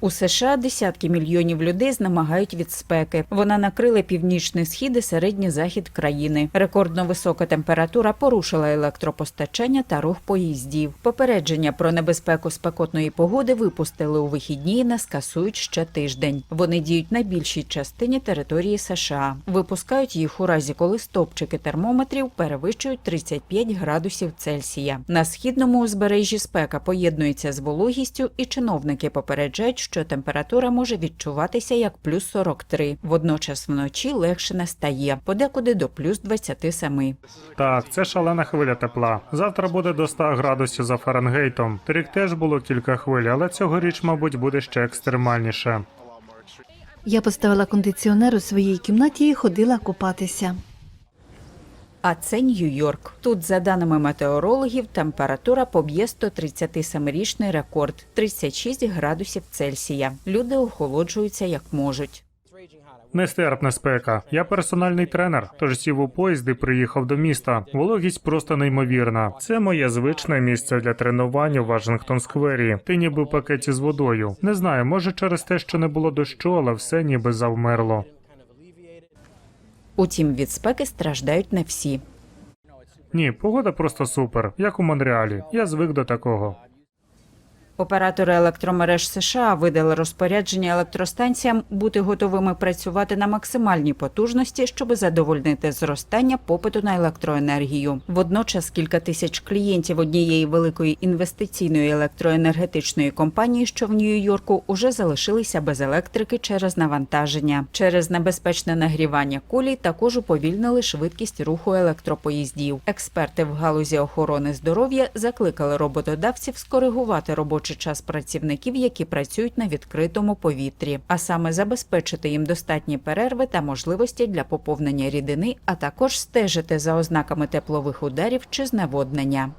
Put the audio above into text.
У США десятки мільйонів людей знемагають від спеки. Вона накрила північний схід і середній захід країни. Рекордно висока температура порушила електропостачання та рух поїздів. Попередження про небезпеку спекотної погоди випустили у вихідні і не скасують ще тиждень. Вони діють на більшій частині території США. Випускають їх у разі, коли стопчики термометрів перевищують 35 градусів Цельсія. На східному узбережжі спека поєднується з вологістю, і чиновники попереджають, що температура може відчуватися як плюс 43. Водночас вночі легше не стає, подекуди до плюс 27. Так, це шалена хвиля тепла. Завтра буде до 100 градусів за Фаренгейтом. Торік теж було кілька хвиль, але цьогоріч, мабуть, буде ще екстремальніше. Я поставила кондиціонер у своїй кімнаті і ходила купатися. А це Нью-Йорк. Тут, за даними метеорологів, температура поб'є 137-річний рекорд 36 градусів Цельсія. Люди охолоджуються як можуть. Нестерпна спека. Я персональний тренер, тож сів у поїзд і приїхав до міста. Вологість просто неймовірна. Це моє звичне місце для тренувань у Вашингтон Сквері. Ти ніби в пакеті з водою. Не знаю, може через те, що не було дощу, але все ніби завмерло. Утім, від спеки страждають не всі. Ні, погода просто супер, як у Монреалі. Я звик до такого. Оператори електромереж США видали розпорядження електростанціям бути готовими працювати на максимальній потужності, щоб задовольнити зростання попиту на електроенергію. Водночас кілька тисяч клієнтів однієї великої інвестиційної електроенергетичної компанії, що в Нью-Йорку, уже залишилися без електрики через навантаження. Через небезпечне нагрівання колій також уповільнили швидкість руху електропоїздів. Експерти в галузі охорони здоров'я закликали роботодавців скоригувати робочий час працівників, які працюють на відкритому повітрі, а саме забезпечити їм достатні перерви та можливості для поповнення рідини, а також стежити за ознаками теплових ударів чи зневоднення.